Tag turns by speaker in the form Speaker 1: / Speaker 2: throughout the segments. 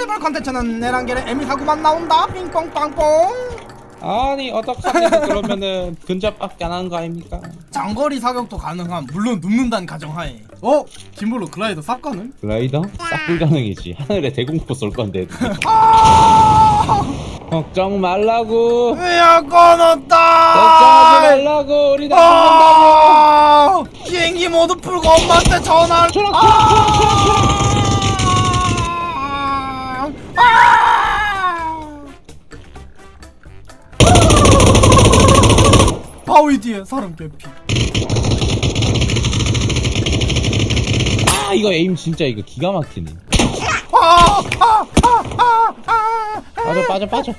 Speaker 1: 해볼 컨텐츠는 내랑겔의 에미사구만 나온다. 삥뽕빵뽕
Speaker 2: 아니 어떡합니까 그러면은 근접밖에 안 하는 거 아닙니까?
Speaker 1: 장거리 사격도 가능함. 물론 눕는다는 가정하에. 어? 김블루 글라이더 쌉 가능?
Speaker 2: 글라이더? 싹 불가능이지. 하늘에 대공포 쏠 건데.
Speaker 1: 아!
Speaker 2: 걱정 말라고. 걱정하지
Speaker 1: 없다
Speaker 2: 말라고. 우리 다 죽는다고.
Speaker 1: 아! 비행기 모두 풀고 엄마한테 전화를
Speaker 2: 초록,
Speaker 1: 아! 아! 바위 뒤에 사람 개피
Speaker 2: 아 이거 에임 진짜 이거 기가 막히네
Speaker 1: 아! 아! 아! 아! 아!
Speaker 2: 빠져 빠져 빠져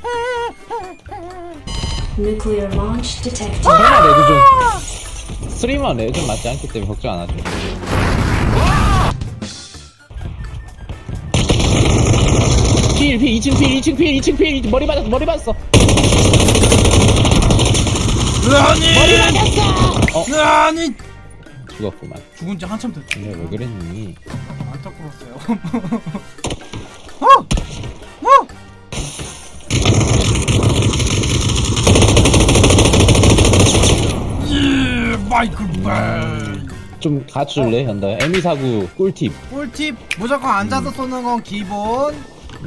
Speaker 3: Nuclear launch detected.
Speaker 2: 설마 레드 좀 스트리머 레드 좀 맞지 않기 때문에 걱정 안 하죠 필, 필, 2층 필, 2층 필, 2층 필, 머리 맞았어, 머리 맞았어.
Speaker 1: 아니!
Speaker 2: 머리 맞았어! 어,
Speaker 1: 아니!
Speaker 2: 죽었구만.
Speaker 1: 죽은 지 한참 됐지
Speaker 2: 근데 왜 그랬니?
Speaker 1: 안타까웠어요 어! 어! 예, 마이클
Speaker 2: 벨좀 갖출래, 현다야? 에미사구 꿀팁.
Speaker 1: 꿀팁 무조건 앉아서 쏘는 건 기본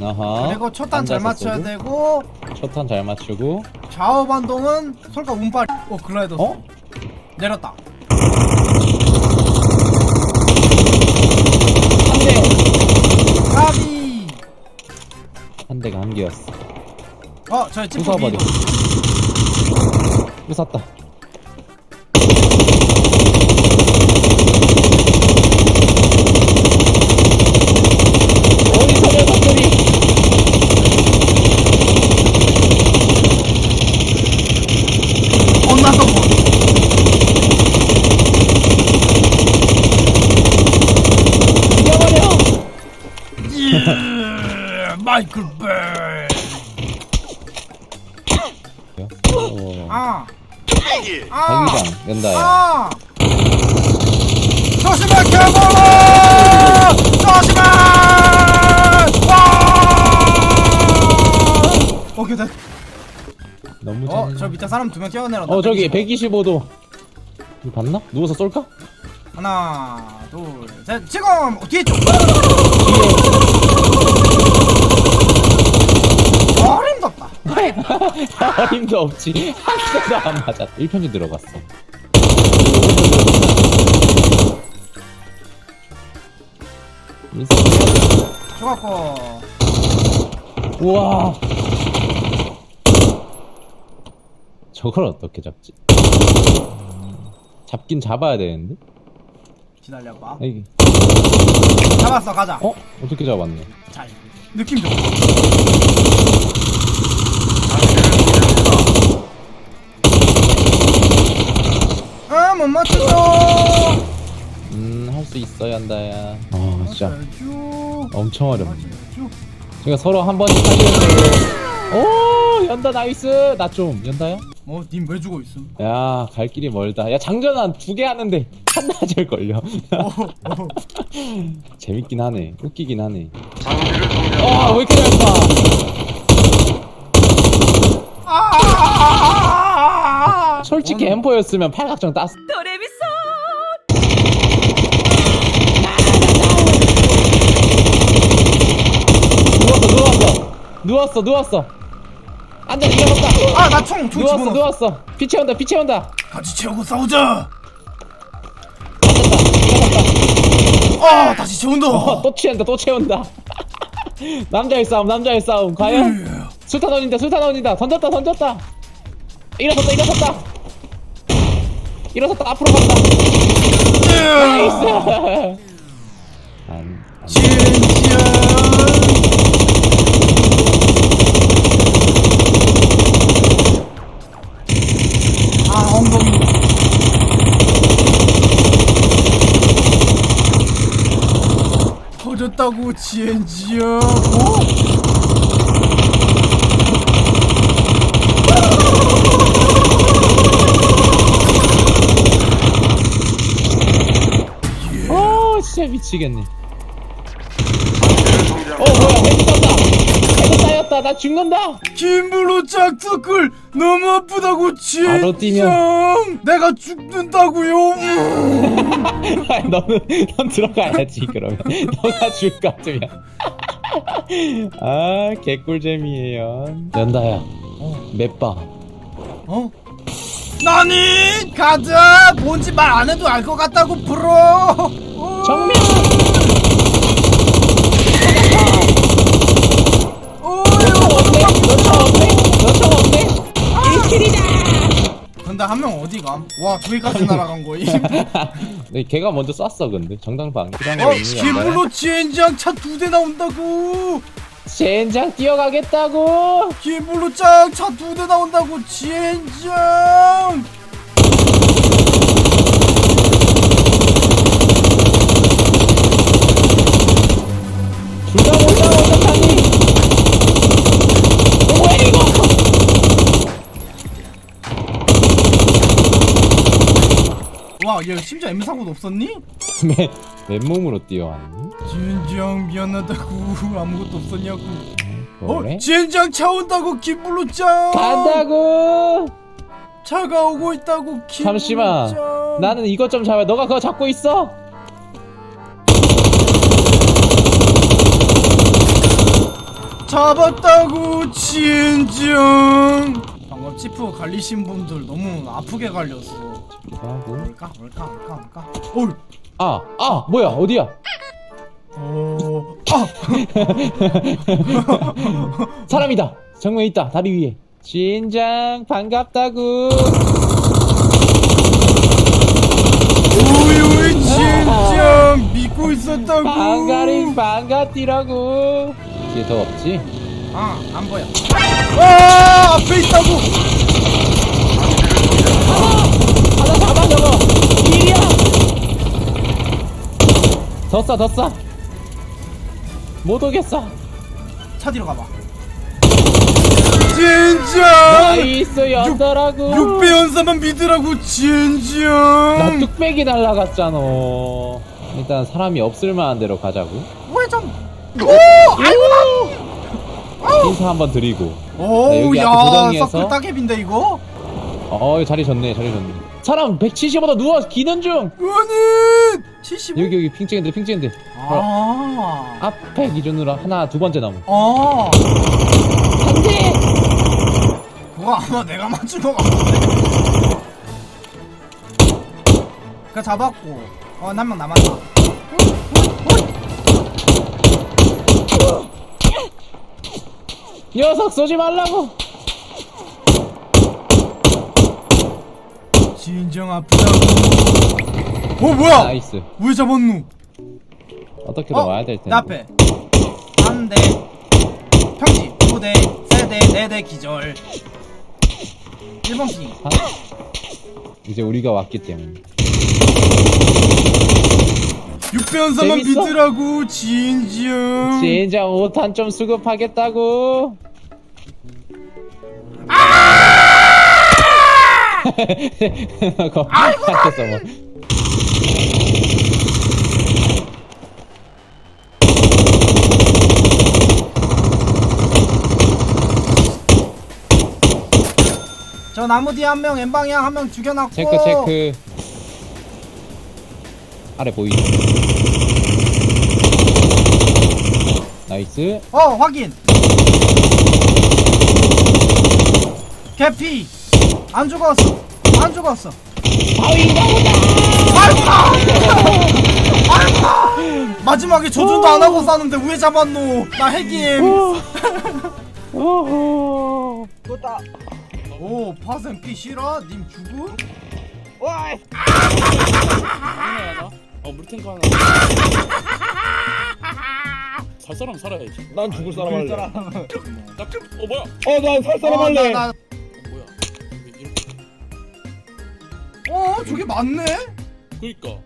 Speaker 2: 아하.
Speaker 1: 그리고 초탄 잘
Speaker 2: 앉아서
Speaker 1: 맞춰야
Speaker 2: 쏘고,
Speaker 1: 되고
Speaker 2: 초탄 잘 맞추고.
Speaker 1: 좌우 반동은 솔까 운빨 오 글라이더
Speaker 2: 어?
Speaker 1: 내렸다
Speaker 2: 한 대!
Speaker 1: 가비
Speaker 2: 한 대가 한 개였어.
Speaker 1: 어 저희 찌푸
Speaker 2: 부숴버려. 부쉈다. 어디서 녀석들이!
Speaker 1: 혼나서 뭐
Speaker 2: 죽여버려!
Speaker 1: 예, 마이클 벨
Speaker 2: 어,
Speaker 1: 아. 아.
Speaker 2: 자기장, 연다야.
Speaker 1: 아. 조심해 개벌로 조심해 와 오케이 됐
Speaker 2: 너무
Speaker 1: 어,
Speaker 2: 잘.
Speaker 1: 저 밑에 사람 두 명 뛰어내렸다.
Speaker 2: 어, 저기 125도. 이거 봤나? 누워서 쏠까?
Speaker 1: 하나, 둘, 셋. 지금 뒤에 쪽. 어림없다.
Speaker 2: 힘도 없지. 한 대도 안 맞아. 1편지 들어갔어.
Speaker 1: 좋았고.
Speaker 2: 우와. 저걸 어떻게 잡지? 잡긴 잡아야 되는데?
Speaker 1: 기다려봐.
Speaker 2: 이게
Speaker 1: 잡았어, 가자.
Speaker 2: 어? 어떻게 잡았네?
Speaker 1: 자, 느낌 좋아. 아, 못 맞췄어.
Speaker 2: 음, 할 수 있어야 한다야. 아, 진짜. 엄청 어렵네. 제가 서로 한 번씩 살려주고. 오, 연다 나이스. 나 좀, 연다야?
Speaker 1: 뭐, 님왜 죽어 있음?
Speaker 2: 야, 갈 길이 멀다. 야, 장전 한 두 개 하는데 한나절 걸려.
Speaker 1: 어, 어.
Speaker 2: 재밌긴 하네. 웃기긴 하네. 아, 왜 이렇게 잘 봐?
Speaker 1: 아!
Speaker 2: 솔직히 엠포였으면 팔각정 땄어. 누웠어, 누웠어. 누웠어, 누웠어. 앉아, 일어났다.
Speaker 1: 아, 나 총, 총
Speaker 2: 누웠어,
Speaker 1: 집어넣었어.
Speaker 2: 누웠어. 피 채운다, 피 채운다.
Speaker 1: 같이 채우고 싸우자. 아, 다시 채운다.
Speaker 2: 어, 또 채운다, 또 채운다. 남자의 싸움, 남자의 싸움. 과연? 술탄 던진다, 술탄 던진다. 던졌다, 던졌다. 일어섰다, 일어섰다. 일어섰다, 앞으로 간다. 나이스. 안, 안.
Speaker 1: 진지한. 아. 터졌다고 지엔지야. 오?
Speaker 2: 어, 진짜 미치겠네. 어, 뭐야, 헤드 떴다. 죽는다. 나 죽는다.
Speaker 1: 김블루 짝서클 너무 아프다고 진짜
Speaker 2: 바로 뛰면.
Speaker 1: 내가 죽는다고요.
Speaker 2: 아니, 너는 넌 들어가야지 그러면. 너가 줄것 같으면. 아 개꿀잼이에요. 연다야 맵바
Speaker 1: 어? 나니? 가자! 뭔지 말 안 해도 알 것 같다고 프로! 어.
Speaker 2: 정면! 1킬이다!
Speaker 1: 근데 한 명 어디 감? 와 저기까지 날아간 거임?
Speaker 2: 네, 걔가 먼저 쐈어 근데. 정당방.
Speaker 1: 어 김블루 젠장 차 두 대 나온다고!
Speaker 2: 젠장 뛰어가겠다고!
Speaker 1: 김블루 짱차 두 대 나온다고 젠장 와 얘 심지어 M 사고도 없었니?
Speaker 2: 맨, 맨몸으로 뛰어왔니?
Speaker 1: 젠장 미안하다고 아무것도 없었냐고? 어 젠장 차 온다고 김블루 짱
Speaker 2: 간다고!
Speaker 1: 차가 오고 있다고 김블루
Speaker 2: 잠시만.
Speaker 1: 짱
Speaker 2: 나는 이것 좀 잡아. 너가 그거 잡고 있어?
Speaker 1: 잡았다고 젠장 치프 갈리신 분들 너무 아프게 갈렸어
Speaker 2: 하고
Speaker 1: 뭘까? 뭘까? 뭘까? 뭘까? 어이
Speaker 2: 아! 아! 뭐야? 어디야?
Speaker 1: 어... 아!
Speaker 2: 사람이다! 정면 있다! 다리 위에! 진장 반갑다고
Speaker 1: 오이 젠장 믿고 있었다고
Speaker 2: 반가링 반갑디라고 뒤에 더 없지?
Speaker 1: 아안 보여. 아 앞에 있다고.
Speaker 2: 하나 잡아 저거 일이야 더 싸 더 싸 못 오겠어.
Speaker 1: 차 뒤로 가봐. 젠장
Speaker 2: 나이스 연더라고.
Speaker 1: 6배 연사만 믿으라고
Speaker 2: 나
Speaker 1: 젠장
Speaker 2: 뚝배기 날라갔잖아. 일단 사람이 없을 만한 데로 가자고.
Speaker 1: 왜 좀
Speaker 2: 인사 한번 드리고.
Speaker 1: 오우
Speaker 2: 네, 여기
Speaker 1: 야
Speaker 2: 앞에 도덩이에서.
Speaker 1: 서클 따개비인데 이거?
Speaker 2: 어 자리 좋네 자리 좋네. 사람 175도 누워 기는 중!
Speaker 1: 아니 75?
Speaker 2: 여기 여기 핑 찍은데 핑 찍은데 바로
Speaker 1: 아
Speaker 2: 앞에 기준으로 하나 두 번째 나무.
Speaker 1: 어.
Speaker 2: 안돼
Speaker 1: 그거 아마 내가 맞춘 거 같은데. 그거 잡았고. 어 한 명 남았다
Speaker 2: 녀석 쏘지 말라고.
Speaker 1: 진정 아프다고. 어 뭐야?
Speaker 2: 나이스.
Speaker 1: 왜 잡았누
Speaker 2: 어떻게든
Speaker 1: 어?
Speaker 2: 와야 될 텐데.
Speaker 1: 내 앞에. 한대 평지 두대 세대 네대 기절. 1번 핑.
Speaker 2: 아, 이제 우리가 왔기 때문에
Speaker 1: 6배 연사만
Speaker 2: 재밌어?
Speaker 1: 믿으라고 진정
Speaker 2: 진짜 5탄 좀 수급하겠다고. 거 한테서 뭐
Speaker 1: 저 나무 뒤에 한명 N방향 한 명 죽여놨고.
Speaker 2: 체크 체크 아래 보이 나이스.
Speaker 1: 어 확인. 개피. 안 죽었어. 안 죽었어.
Speaker 2: 나오다
Speaker 1: 마지막에 조준도 안 하고 싸는데 왜 잡았노? 나 핵임.
Speaker 2: 오호
Speaker 1: 오 파생 피 싫어? 님 죽음?
Speaker 4: 어 물탱크 하나 살 사람 살아야지
Speaker 5: 난 죽을 사람 할래.
Speaker 4: 나, 어 뭐야
Speaker 5: 어, 난 살 사람
Speaker 1: 어,
Speaker 5: 할래.
Speaker 1: 나, 나,
Speaker 4: 어, 뭐야 왜 이렇게
Speaker 1: 어 저게 맞네?
Speaker 4: 그니까